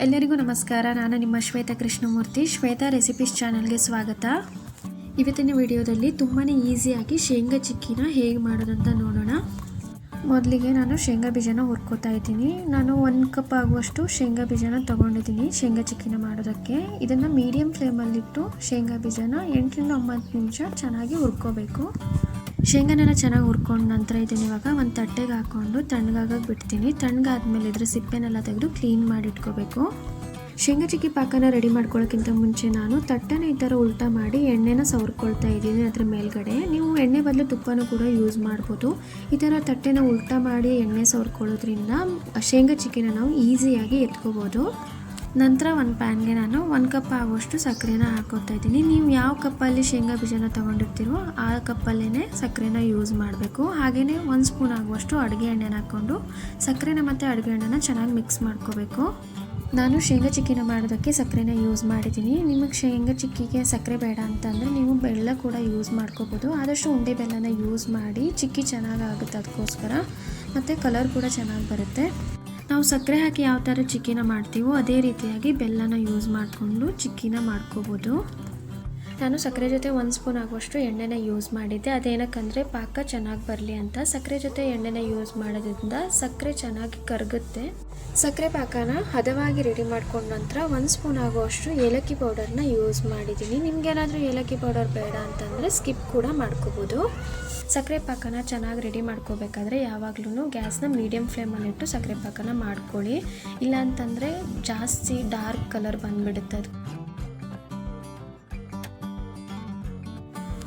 ಎಲ್ಲರಿಗೂ ನಮಸ್ಕಾರ. ನಾನು ನಿಮ್ಮ ಶ್ವೇತಾ ಕೃಷ್ಣಮೂರ್ತಿ. ಶ್ವೇತಾ ರೆಸಿಪೀಸ್ ಚಾನಲ್ಗೆ ಸ್ವಾಗತ. ಇವತ್ತಿನ ವಿಡಿಯೋದಲ್ಲಿ ತುಂಬಾ ಈಸಿಯಾಗಿ ಶೇಂಗಾ ಚಿಕ್ಕಿನ ಹೇಗೆ ಮಾಡೋದಂತ ನೋಡೋಣ. ಮೊದಲಿಗೆ ನಾನು ಶೇಂಗಾ ಬೀಜನ ಹುರ್ಕೋತಾ ಇದ್ದೀನಿ. ನಾನು ಒಂದು ಕಪ್ ಆಗುವಷ್ಟು ಶೇಂಗಾ ಬೀಜನ ತೊಗೊಂಡಿದ್ದೀನಿ ಶೇಂಗಾ ಚಿಕ್ಕಿನ ಮಾಡೋದಕ್ಕೆ. ಇದನ್ನು ಮೀಡಿಯಮ್ ಫ್ಲೇಮಲ್ಲಿಟ್ಟು ಶೇಂಗಾ ಬೀಜನ ಎಂಟರಿಂದ ಒಂಬತ್ತು ನಿಮಿಷ ಚೆನ್ನಾಗಿ ಹುರ್ಕೋಬೇಕು. ಶೇಂಗಾನೆಲ್ಲ ಚೆನ್ನಾಗಿ ಹುರ್ಕೊಂಡ ನಂತರ ಇದನ್ನ ಇವಾಗ ಒಂದು ತಟ್ಟೆಗೆ ಹಾಕ್ಕೊಂಡು ತಣ್ಣಗಾಗಕ್ಕೆ ಬಿಡ್ತೀನಿ. ತಣ್ಣಗಾದ್ಮೇಲೆ ಇದರ ಸಿಪ್ಪೆನೆಲ್ಲ ತೆಗೆದು ಕ್ಲೀನ್ ಮಾಡಿ ಇಟ್ಕೋಬೇಕು. ಶೇಂಗಾ ಚಿಕ್ಕಿ ಪಾಕನ ರೆಡಿ ಮಾಡ್ಕೊಳ್ಳೋಕ್ಕಿಂತ ಮುಂಚೆ ನಾನು ತಟ್ಟೆನ ಈ ಥರ ಉಲ್ಟಾ ಮಾಡಿ ಎಣ್ಣೆನ ಸವರ್ಕೊಳ್ತಾ ಇದ್ದೀನಿ ಅದ್ರ ಮೇಲ್ಗಡೆ. ನೀವು ಎಣ್ಣೆ ಬದಲು ತುಪ್ಪನೂ ಕೂಡ ಯೂಸ್ ಮಾಡ್ಬೋದು. ಈ ಥರ ತಟ್ಟೆನ ಉಲ್ಟಾ ಮಾಡಿ ಎಣ್ಣೆ ಸವರ್ಕೊಳ್ಳೋದ್ರಿಂದ ಶೇಂಗಾ ಚಿಕ್ಕಿನ ನಾವು ಈಸಿಯಾಗಿ ಎತ್ಕೋಬೋದು. ನಂತರ ಒಂದು ಪ್ಯಾನ್ಗೆ ನಾನು ಒಂದು ಕಪ್ ಆಗುವಷ್ಟು ಸಕ್ಕರೆನ ಹಾಕೋತಾ ಇದ್ದೀನಿ. ನೀವು ಯಾವ ಕಪ್ಪಲ್ಲಿ ಶೇಂಗಾ ಬೀಜನ ತೊಗೊಂಡಿರ್ತೀರೋ ಆ ಕಪ್ಪಲ್ಲೇ ಸಕ್ಕರೆನ ಯೂಸ್ ಮಾಡಬೇಕು. ಹಾಗೆಯೇ ಒಂದು ಸ್ಪೂನ್ ಆಗುವಷ್ಟು ಅಡುಗೆ ಎಣ್ಣೆನ ಹಾಕ್ಕೊಂಡು ಸಕ್ಕರೆನ ಮತ್ತು ಅಡುಗೆ ಎಣ್ಣೆನ ಚೆನ್ನಾಗಿ ಮಿಕ್ಸ್ ಮಾಡ್ಕೋಬೇಕು. ನಾನು ಶೇಂಗಾ ಚಿಕ್ಕಿನ ಮಾಡೋದಕ್ಕೆ ಸಕ್ಕರೆನ ಯೂಸ್ ಮಾಡಿದ್ದೀನಿ. ನಿಮಗೆ ಶೇಂಗಾ ಚಿಕ್ಕಿಗೆ ಸಕ್ಕರೆ ಬೇಡ ಅಂತಂದರೆ ನೀವು ಬೆಲ್ಲ ಕೂಡ ಯೂಸ್ ಮಾಡ್ಕೋಬೋದು. ಆದಷ್ಟು ಉಂಡೆ ಬೆಲ್ಲನ ಯೂಸ್ ಮಾಡಿ ಚಿಕ್ಕಿ ಚೆನ್ನಾಗಿ ಆಗುತ್ತೆ ಅದಕ್ಕೋಸ್ಕರ. ಮತ್ತು ಕಲರ್ ಕೂಡ ಚೆನ್ನಾಗಿ ಬರುತ್ತೆ. ನಾವು ಸಕ್ಕರೆ ಹಾಕಿ ಯಾವ ಥರ ಚಿಕ್ಕಿನ ಮಾಡ್ತೀವೋ ಅದೇ ರೀತಿಯಾಗಿ ಬೆಲ್ಲನ ಯೂಸ್ ಮಾಡಿಕೊಂಡು ಚಿಕ್ಕಿನ ಮಾಡ್ಕೋಬೋದು. ನಾನು ಸಕ್ಕರೆ ಜೊತೆ ಒಂದು ಸ್ಪೂನ್ ಆಗುವಷ್ಟು ಎಣ್ಣೆನ ಯೂಸ್ ಮಾಡಿದ್ದೆ. ಅದೇನಕ್ಕಂದರೆ ಪಾಕ ಚೆನ್ನಾಗಿ ಬರಲಿ ಅಂತ. ಸಕ್ಕರೆ ಜೊತೆ ಎಣ್ಣೆನ ಯೂಸ್ ಮಾಡೋದ್ರಿಂದ ಸಕ್ಕರೆ ಚೆನ್ನಾಗಿ ಕರಗುತ್ತೆ. ಸಕ್ಕರೆ ಪಾಕನ ಹದವಾಗಿ ರೆಡಿ ಮಾಡ್ಕೊಂಡ ನಂತರ ಒಂದು ಸ್ಪೂನ್ ಆಗುವಷ್ಟು ಏಲಕ್ಕಿ ಪೌಡರ್ನ ಯೂಸ್ ಮಾಡಿದ್ದೀನಿ. ನಿಮಗೇನಾದರೂ ಏಲಕ್ಕಿ ಪೌಡರ್ ಬೇಡ ಅಂತಂದರೆ ಸ್ಕಿಪ್ ಕೂಡ ಮಾಡ್ಕೋಬೋದು. ಸಕ್ಕರೆ ಪಾಕನ ಚೆನ್ನಾಗಿ ರೆಡಿ ಮಾಡ್ಕೋಬೇಕಾದ್ರೆ ಯಾವಾಗಲೂ ಗ್ಯಾಸ್ನ ಮೀಡಿಯಮ್ ಫ್ಲೇಮಲ್ಲಿಟ್ಟು ಸಕ್ಕರೆ ಪಾಕನ ಮಾಡ್ಕೊಳ್ಳಿ. ಇಲ್ಲಾಂತಂದರೆ ಜಾಸ್ತಿ ಡಾರ್ಕ್ ಕಲರ್ ಬಂದುಬಿಡುತ್ತೆ ಅದು.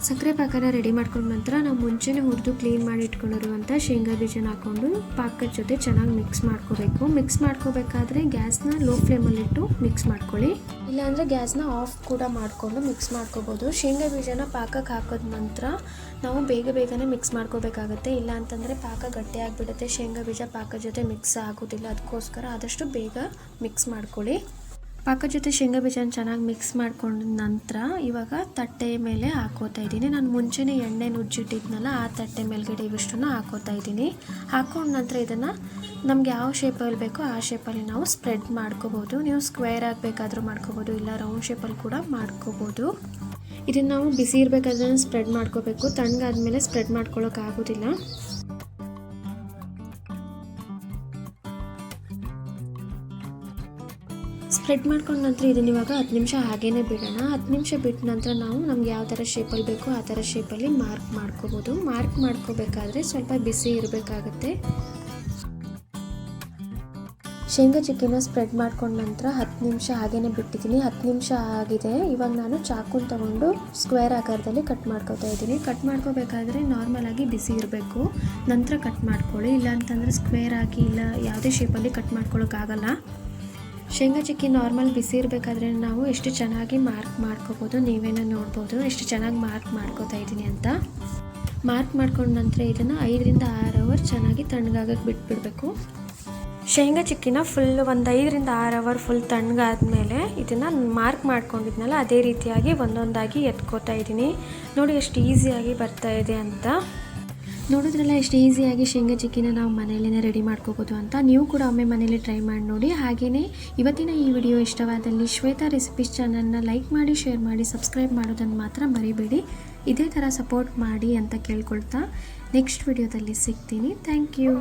ಸಕ್ಕರೆ ಪಾಕನ ರೆಡಿ ಮಾಡ್ಕೊಂಡ ನಂತರ ನಾವು ಮುಂಚೆನೇ ಹುರಿದು ಕ್ಲೀನ್ ಮಾಡಿ ಇಟ್ಕೊಂಡಿರುವಂಥ ಶೇಂಗಾ ಬೀಜನ ಹಾಕ್ಕೊಂಡು ಪಾಕದ ಜೊತೆ ಚೆನ್ನಾಗಿ ಮಿಕ್ಸ್ ಮಾಡ್ಕೋಬೇಕು. ಮಿಕ್ಸ್ ಮಾಡ್ಕೋಬೇಕಾದ್ರೆ ಗ್ಯಾಸ್ನ ಲೋ ಫ್ಲೇಮಲ್ಲಿಟ್ಟು ಮಿಕ್ಸ್ ಮಾಡ್ಕೊಳ್ಳಿ. ಇಲ್ಲಾಂದರೆ ಗ್ಯಾಸ್ನ ಆಫ್ ಕೂಡ ಮಾಡಿಕೊಂಡು ಮಿಕ್ಸ್ ಮಾಡ್ಕೋಬೋದು. ಶೇಂಗಾ ಬೀಜನ ಪಾಕಕ್ಕೆ ಹಾಕೋದ ನಂತರ ನಾವು ಬೇಗ ಬೇಗನೆ ಮಿಕ್ಸ್ ಮಾಡ್ಕೋಬೇಕಾಗುತ್ತೆ. ಇಲ್ಲ ಅಂತಂದರೆ ಪಾಕ ಗಟ್ಟಿ ಆಗಿಬಿಡುತ್ತೆ. ಶೇಂಗಾ ಬೀಜ ಪಾಕದ ಜೊತೆ ಮಿಕ್ಸ್ ಆಗೋದಿಲ್ಲ. ಅದಕ್ಕೋಸ್ಕರ ಆದಷ್ಟು ಬೇಗ ಮಿಕ್ಸ್ ಮಾಡ್ಕೊಳ್ಳಿ. ಪಾಕ ಜೊತೆ ಶೇಂಗಾ ಬೀಜನ ಚೆನ್ನಾಗಿ ಮಿಕ್ಸ್ ಮಾಡ್ಕೊಂಡ ನಂತರ ಇವಾಗ ತಟ್ಟೆ ಮೇಲೆ ಹಾಕೋತಾ ಇದ್ದೀನಿ. ನಾನು ಮುಂಚೆನೇ ಎಣ್ಣೆ ನುಜ್ಜಿಟ್ಟಿದ್ನಲ್ಲ ಆ ತಟ್ಟೆ ಮೇಲ್ಗಡೆ ಇವಿಷ್ಟನ್ನು ಹಾಕೋತಾ ಇದ್ದೀನಿ. ಹಾಕೊಂಡ ನಂತರ ಇದನ್ನು ನಮ್ಗೆ ಯಾವ ಶೇಪಲ್ಲಿ ಬೇಕೋ ಆ ಶೇಪಲ್ಲಿ ನಾವು ಸ್ಪ್ರೆಡ್ ಮಾಡ್ಕೋಬೋದು ನೀವು ಸ್ಕ್ವೇರ್ ಆಗಬೇಕಾದ್ರೂ ಮಾಡ್ಕೋಬೋದು ಇಲ್ಲ ರೌಂಡ್ ಶೇಪಲ್ಲಿ ಕೂಡ ಮಾಡ್ಕೋಬೋದು ಇದನ್ನು ನಾವು ಬಿಸಿ ಇರಬೇಕಾದ್ರೆ ಸ್ಪ್ರೆಡ್ ಮಾಡ್ಕೋಬೇಕು. ತಣ್ಣಗಾದ್ಮೇಲೆ ಸ್ಪ್ರೆಡ್ ಮಾಡ್ಕೊಳ್ಳೋಕ್ಕಾಗೋದಿಲ್ಲ ಸ್ಪ್ರೆಡ್ ಮಾಡ್ಕೊಂಡ ನಂತರ ಇದನ್ನ ಇವಾಗ ಹತ್ತು ನಿಮಿಷ ಹಾಗೇನೆ ಬಿಡೋಣ. ಹತ್ತು ನಿಮಿಷ ಬಿಟ್ಟ ನಂತರ ನಾವು ನಮ್ಗೆ ಯಾವ ಥರ ಶೇಪಲ್ಲಿ ಬೇಕೋ ಆ ಥರ ಶೇಪಲ್ಲಿ ಮಾರ್ಕ್ ಮಾಡ್ಕೋಬೋದು. ಮಾರ್ಕ್ ಮಾಡ್ಕೋಬೇಕಾದ್ರೆ ಸ್ವಲ್ಪ ಬಿಸಿ ಇರಬೇಕಾಗತ್ತೆ. ಶೇಂಗಾ ಚಿಕ್ಕಿನ ಸ್ಪ್ರೆಡ್ ಮಾಡ್ಕೊಂಡ ನಂತರ ಹತ್ತು ನಿಮಿಷ ಹಾಗೇನೆ ಬಿಟ್ಟಿದ್ದೀನಿ. ಹತ್ತು ನಿಮಿಷ ಆಗಿದೆ. ಇವಾಗ ನಾನು ಚಾಕುನ ತಗೊಂಡು ಸ್ಕ್ವೇರ್ ಆಕಾರದಲ್ಲಿ ಕಟ್ ಮಾಡ್ಕೋತಾ ಇದ್ದೀನಿ. ಕಟ್ ಮಾಡ್ಕೋಬೇಕಾದ್ರೆ ನಾರ್ಮಲ್ ಆಗಿ ಬಿಸಿ ಇರಬೇಕು. ನಂತರ ಕಟ್ ಮಾಡ್ಕೊಳ್ಳಿ. ಇಲ್ಲ ಅಂತಂದರೆ ಸ್ಕ್ವೇರ್ ಆಗಿ ಇಲ್ಲ, ಯಾವುದೇ ಶೇಪಲ್ಲಿ ಕಟ್ ಮಾಡ್ಕೊಳ್ಳೋಕ್ಕಾಗಲ್ಲ ಶೇಂಗಾ ಚಿಕ್ಕಿ ನಾರ್ಮಲ್ ಬಿಸಿ ಇರಬೇಕಾದ್ರೆ ನಾವು ಎಷ್ಟು ಚೆನ್ನಾಗಿ ಮಾರ್ಕ್ ಮಾಡ್ಕೋಬೋದು, ನೀವೇನೋ ನೋಡ್ಬೋದು. ಎಷ್ಟು ಚೆನ್ನಾಗಿ ಮಾರ್ಕ್ ಮಾಡ್ಕೋತಾ ಇದ್ದೀನಿ ಅಂತ. ಮಾರ್ಕ್ ಮಾಡ್ಕೊಂಡ ನಂತರ ಇದನ್ನು ಐದರಿಂದ ಆರು ಅವರ್ ಚೆನ್ನಾಗಿ ತಣ್ಣಗಾಗಕ್ಕೆ ಬಿಟ್ಬಿಡಬೇಕು. ಶೇಂಗಾ ಚಿಕ್ಕಿನ ಫುಲ್ ಒಂದು ಐದರಿಂದ ಆರು ಅವರ್ ಫುಲ್ ತಣ್ಣಗಾದ್ಮೇಲೆ ಇದನ್ನು ಮಾರ್ಕ್ ಮಾಡ್ಕೊಂಡಿದ್ನಲ್ಲ, ಅದೇ ರೀತಿಯಾಗಿ ಒಂದೊಂದಾಗಿ ಎತ್ಕೋತಾ ಇದ್ದೀನಿ. ನೋಡಿ ಎಷ್ಟು ಈಸಿಯಾಗಿ ಬರ್ತಾ ಇದೆ ಅಂತ. ನೋಡಿದ್ರಲ್ಲ ಎಷ್ಟು ಈಸಿಯಾಗಿ ಶೇಂಗಾ ಚಿಕ್ಕಿನ ನಾವು ಮನೆಯಲ್ಲೇ ರೆಡಿ ಮಾಡ್ಕೋಬೋದು ಅಂತ. ನೀವು ಕೂಡ ಒಮ್ಮೆ ಮನೇಲಿ ಟ್ರೈ ಮಾಡಿ ನೋಡಿ. ಹಾಗೆಯೇ ಇವತ್ತಿನ ಈ ವಿಡಿಯೋ ಇಷ್ಟವಾದಲ್ಲಿ ಶ್ವೇತಾ ರೆಸಿಪೀಸ್ ಚಾನಲ್ನ ಲೈಕ್ ಮಾಡಿ, ಶೇರ್ ಮಾಡಿ, ಸಬ್ಸ್ಕ್ರೈಬ್ ಮಾಡೋದನ್ನು ಮಾತ್ರ ಮರಿಬೇಡಿ. ಇದೇ ಥರ ಸಪೋರ್ಟ್ ಮಾಡಿ ಅಂತ ಕೇಳ್ಕೊಳ್ತಾ ನೆಕ್ಸ್ಟ್ ವಿಡಿಯೋದಲ್ಲಿ ಸಿಗ್ತೀನಿ. Thank you.